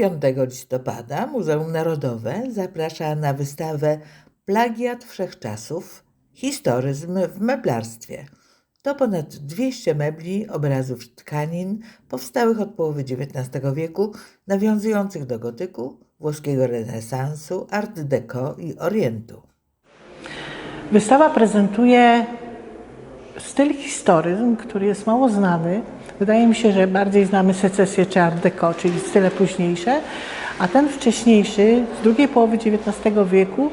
5 listopada Muzeum Narodowe zaprasza na wystawę Plagiat Wszechczasów Historyzm w meblarstwie. To ponad 200 mebli, obrazów tkanin powstałych od połowy XIX wieku, nawiązujących do gotyku, włoskiego renesansu, art deco i orientu. Wystawa prezentuje styl historyzm, który jest mało znany. Wydaje mi się, że bardziej znamy secesję czy art deco, czyli style późniejsze, a ten wcześniejszy, z drugiej połowy XIX wieku,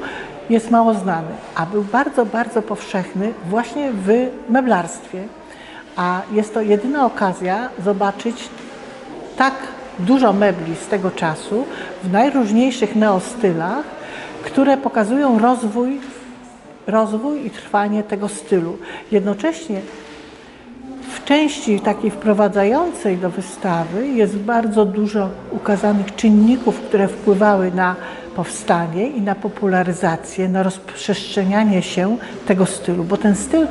jest mało znany, a był bardzo, bardzo powszechny właśnie w meblarstwie. A jest to jedyna okazja zobaczyć tak dużo mebli z tego czasu w najróżniejszych neostylach, które pokazują rozwój, rozwój i trwanie tego stylu. Jednocześnie części takiej wprowadzającej do wystawy jest bardzo dużo ukazanych czynników, które wpływały na powstanie i na popularyzację, na rozprzestrzenianie się tego stylu, bo ten styl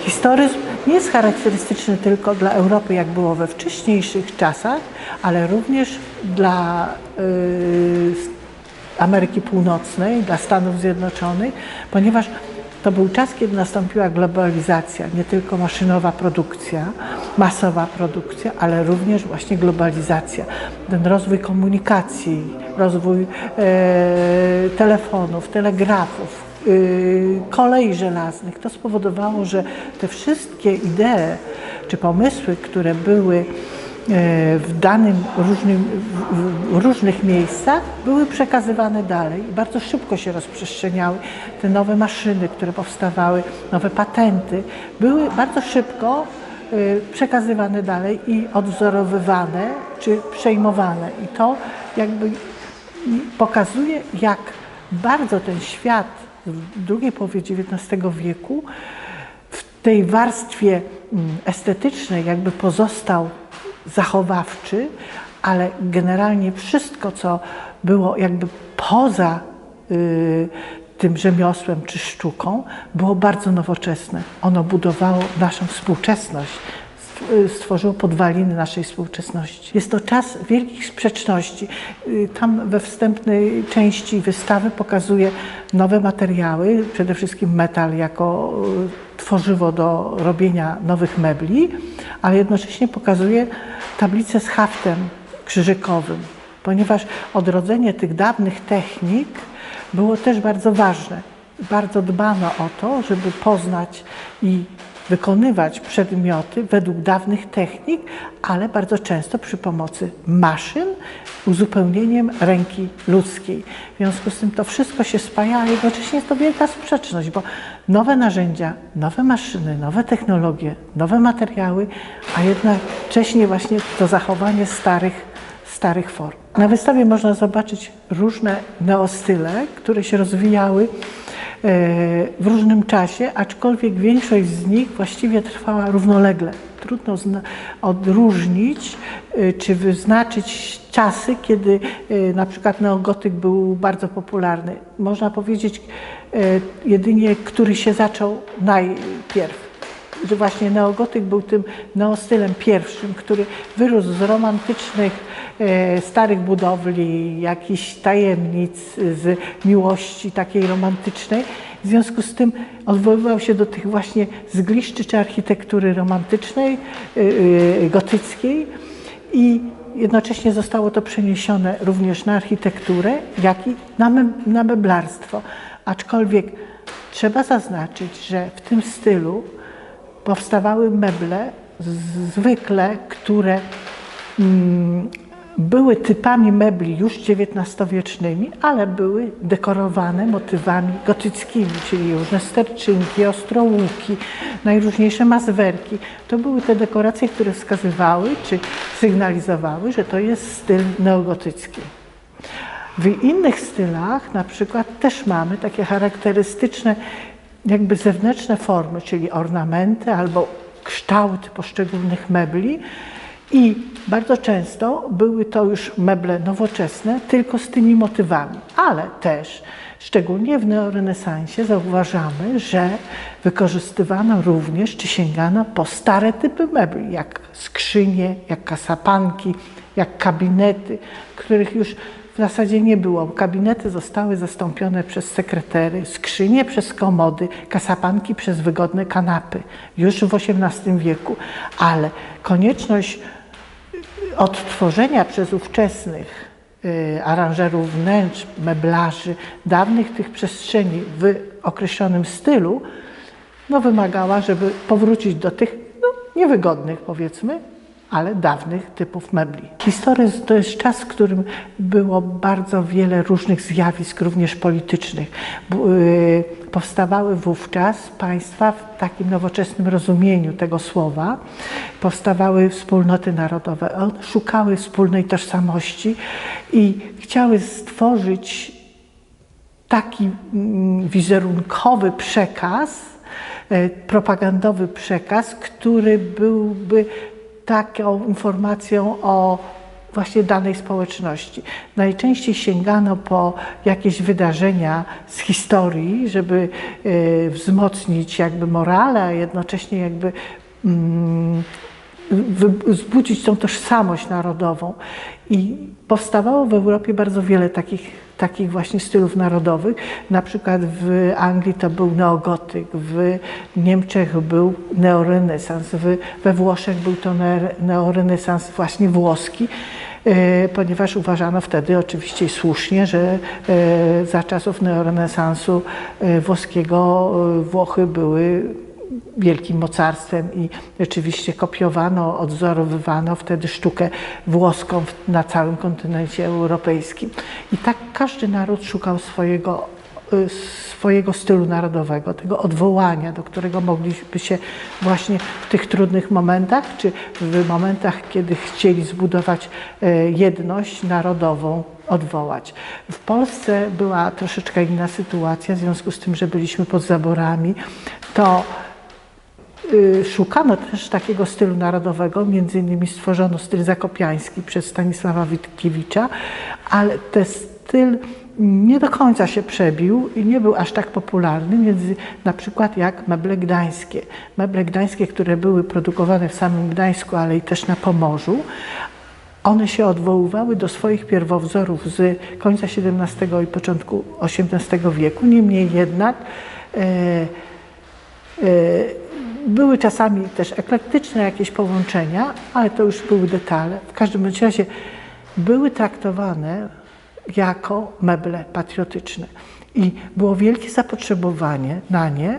historyzm nie jest charakterystyczny tylko dla Europy, jak było we wcześniejszych czasach, ale również dla y, Ameryki Północnej, dla Stanów Zjednoczonych, ponieważ to był czas, kiedy nastąpiła globalizacja, nie tylko maszynowa produkcja, masowa produkcja, ale również właśnie globalizacja. Ten rozwój komunikacji, rozwój e, telefonów, telegrafów, e, kolei żelaznych, to spowodowało, że te wszystkie idee czy pomysły, które były w danym różnym, w różnych miejscach były przekazywane dalej i bardzo szybko się rozprzestrzeniały. Te nowe maszyny, które powstawały, nowe patenty, były bardzo szybko y, przekazywane dalej i odwzorowywane czy przejmowane. I to jakby pokazuje, jak bardzo ten świat w drugiej połowie XIX wieku w tej warstwie mm, estetycznej jakby pozostał zachowawczy, ale generalnie wszystko, co było jakby poza y, tym rzemiosłem czy sztuką, było bardzo nowoczesne. Ono budowało naszą współczesność, y, stworzyło podwaliny naszej współczesności. Jest to czas wielkich sprzeczności. Y, tam we wstępnej części wystawy pokazuje nowe materiały, przede wszystkim metal jako y, tworzywo do robienia nowych mebli, ale jednocześnie pokazuje tablicę z haftem krzyżykowym, ponieważ odrodzenie tych dawnych technik było też bardzo ważne. Bardzo dbano o to, żeby poznać i wykonywać przedmioty według dawnych technik, ale bardzo często przy pomocy maszyn, uzupełnieniem ręki ludzkiej. W związku z tym to wszystko się spaja, a jednocześnie jest to wielka sprzeczność, bo nowe narzędzia, nowe maszyny, nowe technologie, nowe materiały, a jednocześnie właśnie to zachowanie starych, starych form. Na wystawie można zobaczyć różne neostyle, które się rozwijały w różnym czasie, aczkolwiek większość z nich właściwie trwała równolegle. Trudno odróżnić e, czy wyznaczyć czasy, kiedy e, na przykład neogotyk był bardzo popularny. Można powiedzieć jedynie, który się zaczął najpierw że właśnie neogotyk był tym neostylem pierwszym, który wyrósł z romantycznych e, starych budowli, jakichś tajemnic, z miłości takiej romantycznej. W związku z tym odwoływał się do tych właśnie zgliszczy czy architektury romantycznej, e, e, gotyckiej i jednocześnie zostało to przeniesione również na architekturę, jak i na, me na meblarstwo. Aczkolwiek trzeba zaznaczyć, że w tym stylu powstawały meble zwykle, które mm, były typami mebli już XIX-wiecznymi, ale były dekorowane motywami gotyckimi, czyli różne sterczynki, ostrołuki, najróżniejsze mazwerki. To były te dekoracje, które wskazywały czy sygnalizowały, że to jest styl neogotycki. W innych stylach na przykład też mamy takie charakterystyczne jakby zewnętrzne formy, czyli ornamenty albo kształty poszczególnych mebli. I bardzo często były to już meble nowoczesne, tylko z tymi motywami, ale też szczególnie w neorenesansie zauważamy, że wykorzystywano również, czy sięgano po stare typy mebli, jak skrzynie, jak kasapanki, jak kabinety, których już w zasadzie nie było. Kabinety zostały zastąpione przez sekretery, skrzynie przez komody, kasapanki przez wygodne kanapy, już w XVIII wieku. Ale konieczność odtworzenia przez ówczesnych y, aranżerów wnętrz, meblarzy, dawnych tych przestrzeni w określonym stylu, no wymagała, żeby powrócić do tych no, niewygodnych, powiedzmy, ale dawnych typów mebli. Historyzm to jest czas, w którym było bardzo wiele różnych zjawisk, również politycznych. Y, Powstawały wówczas państwa w takim nowoczesnym rozumieniu tego słowa. Powstawały wspólnoty narodowe. Szukały wspólnej tożsamości i chciały stworzyć taki mm, wizerunkowy przekaz, e, propagandowy przekaz, który byłby taką informacją o właśnie danej społeczności. Najczęściej sięgano po jakieś wydarzenia z historii, żeby e, wzmocnić jakby morale, a jednocześnie jakby mm, wzbudzić tą tożsamość narodową. I powstawało w Europie bardzo wiele takich, takich właśnie stylów narodowych. Na przykład w Anglii to był neogotyk, w Niemczech był neorenesans, we Włoszech był to ne- neorenesans właśnie włoski. e, Ponieważ uważano wtedy oczywiście słusznie, że e, za czasów neorenesansu e, włoskiego Włochy były wielkim mocarstwem i rzeczywiście kopiowano, odzorowywano wtedy sztukę włoską na całym kontynencie europejskim. I tak każdy naród szukał swojego, y, swojego stylu narodowego, tego odwołania, do którego mogliby się właśnie w tych trudnych momentach, czy w momentach, kiedy chcieli zbudować e, jedność narodową, odwołać. W Polsce była troszeczkę inna sytuacja, w związku z tym, że byliśmy pod zaborami, to szukano też takiego stylu narodowego, między innymi stworzono styl zakopiański przez Stanisława Witkiewicza, ale ten styl nie do końca się przebił i nie był aż tak popularny, między na przykład jak meble gdańskie. Meble gdańskie, które były produkowane w samym Gdańsku, ale i też na Pomorzu, one się odwoływały do swoich pierwowzorów z końca XVII i początku XVIII wieku. Niemniej jednak e, e, były czasami też eklektyczne jakieś połączenia, ale to już były detale. W każdym razie były traktowane jako meble patriotyczne. I było wielkie zapotrzebowanie na nie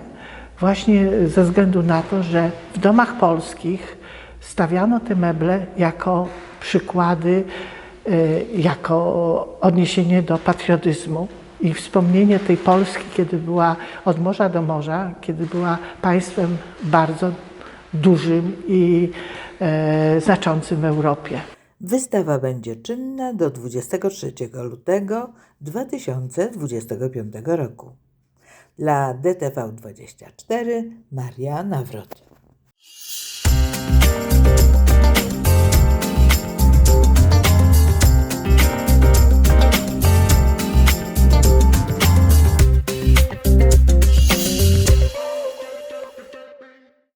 właśnie ze względu na to, że w domach polskich stawiano te meble jako przykłady, y, jako odniesienie do patriotyzmu i wspomnienie tej Polski, kiedy była od morza do morza, kiedy była państwem bardzo dużym i e, znaczącym w Europie. Wystawa będzie czynna do 23 lutego 2025 roku. Dla DTV24 Maria Nawrot.